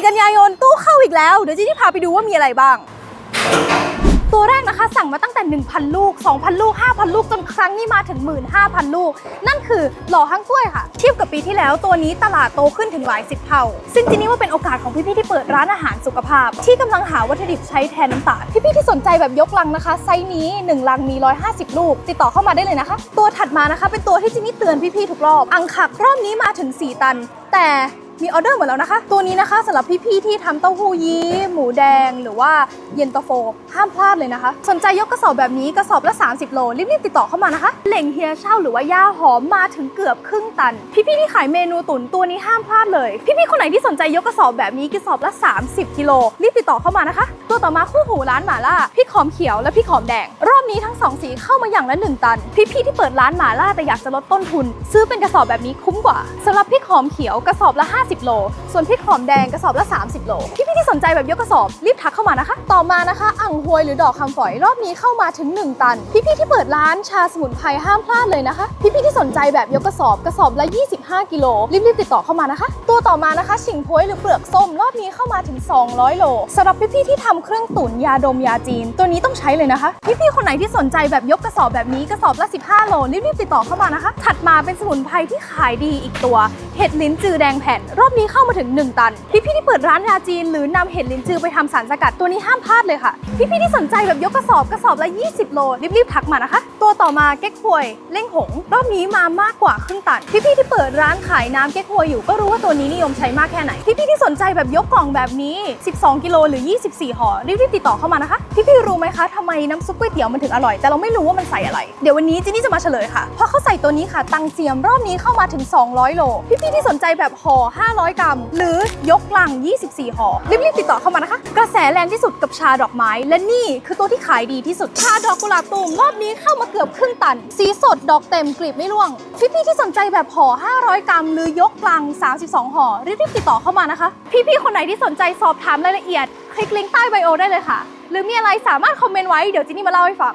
4 กันยายนตู้เข้าอีกแล้ว เดี๋ยวจีนี่พาไปดูว่ามีอะไรบ้าง ตัวแรกนะคะสั่งมาตั้งแต่ 1,000 ลูก 2,000 ลูก 5,000 ลูกจนครั้งนี้มาถึง 15,000 ลูก นั่นคือหล่อฮังกล้วยค่ะ เทียบกับปีที่แล้วตัวนี้ตลาดโตขึ้นถึงหลายสิบเท่า ซึ่งจีนี่ว่าเป็นโอกาสของพี่ๆที่เปิดร้านอาหารสุขภาพ ที่กำลังหาวัตถุดิบใช้แทนน้ำตาลพี่ๆที่สนใจแบบยกลังนะคะ ไซส์นี้ 1 ลังมี 150 ลูก ติดต่อเข้ามาได้เลยนะคะ ตัวถัดมานะคะเป็นตัวที่จีนี่เตือนพี่ๆทุกรอบ อังคักรอบนี้มาถึง 4 ตัน แต่ มีออเดอร์หมดแล้วนะคะ ตัวนี้นะคะสำหรับพี่ๆที่ทำเต้าหู้ยี้หมูแดงหรือว่าเย็นตาโฟ ห้ามพลาดเลยนะคะ สนใจยกกระสอบแบบนี้กระสอบละ 30 โลรีบๆติดต่อเข้ามานะคะเหล่งเฮียเช่าหรือว่าย่าหอมมาถึงเกือบครึ่งตัน พี่ๆที่ขายเมนูตุ๋นตัวนี้ห้ามพลาดเลย พี่ๆคนไหนที่สนใจยกกระสอบแบบนี้กระสอบละ 30กิโลรีบติดต่อเข้ามานะคะ ตัวต่อมาคู่หูร้านหมาล่าพริกหอมเขียวและพริกหอมแดง รอบนี้ทั้งสองสีเข้ามาอย่างละ 1 ตัน พี่ๆที่เปิดร้านหมาล่าแต่อยากจะลดต้นทุน ซื้อเป็นกระสอบแบบนี้คุ้มกว่าสำหรับพริกหอมเขียวกระสอบละ50 โล ส่วนพริกหอมแดงกระสอบละ 30 โล พี่ๆที่สนใจแบบยกกระสอบรีบทักเข้ามานะคะ ต่อมานะคะอ่างหวยหรือดอกคำฝอยรอบนี้เข้ามาถึง 1 ตัน พี่ๆที่เปิดร้านชาสมุนไพรห้ามพลาดเลยนะคะ พี่ๆที่สนใจแบบยกกระสอบกระสอบละ 25 กิโลรีบๆติดต่อเข้ามานะคะ ตัวต่อมานะคะฉิงพ้วยหรือเปลือกส้มรอบนี้เข้ามาถึง 200 โลสำหรับพี่ๆที่ทำเครื่องตุ๋นยาดมยาจีน ตัวนี้ต้องใช้เลยนะคะ พี่ๆคนไหนที่สนใจแบบยกกระสอบแบบนี้กระสอบละ 15 โลรีบๆติดต่อเข้ามานะคะ ถัดมาเป็นสมุนไพรที่ขายดีอีกตัว เห็ดลิ้นจือแดงแผ่น รอบนี้เข้ามาถึง 1 ตัน พี่ๆที่เปิดร้านยาจีน หรือนำเห็ดลิ้นจือไปทำสารสกัดตัวนี้ห้ามพลาดเลยค่ะ พี่ๆที่สนใจแบบยกกระสอบกระสอบละ 20 โลรีบๆทักมานะคะ ตัวต่อมาเก๊กฮวยเล่งหง รอบนี้มามากกว่าครึ่งตัน พี่ๆที่เปิดร้านขายน้ำเก๊กฮวยอยู่ก็รู้ว่าตัวนี้นิยมใช้มากแค่ไหน พี่ๆที่สนใจแบบยกกล่องแบบนี้ 12 กิโลหรือ 24ห่อรีบๆติดต่อเข้ามานะคะ พี่ๆรู้ไหมคะทำไมน้ำซุปก๋วยเตี๋ยวมันถึงอร่อย แต่เราไม่รู้ว่ามันใส่อะไร เดี๋ยววันนี้จินนี่จะมาเฉลยค่ะเพราะเขาใส่ตัวนี้ค่ะตังเจียมรอบนี้เข้ามาถึง 200 โลพี่ๆที่สนใจแบบห่อ 500 กรัม หรือยกลัง 24ห่อรีบๆติดต่อเข้ามานะคะ กระแสแรงที่สุดกับชาดอกไม้ และนี่คือตัวที่ขายดีที่สุด ชาดอกกุหลาบตูมรอบนี้เข้ามาเกือบครึ่งตัน สีสดดอกเต็มกลีบไม่ร่วง พี่ๆที่สนใจแบบห่อ 500 กรัม หรือยกลัง 32ห่อรีบๆติดต่อเข้ามานะคะ พี่ๆคนไหนที่สนใจสอบถามรายละเอียด คลิกลิงก์ใต้ไบโอได้เลยค่ะ หรือมีอะไรสามารถคอมเมนต์ไว้เดี๋ยวจินนี่มาเล่าให้ฟัง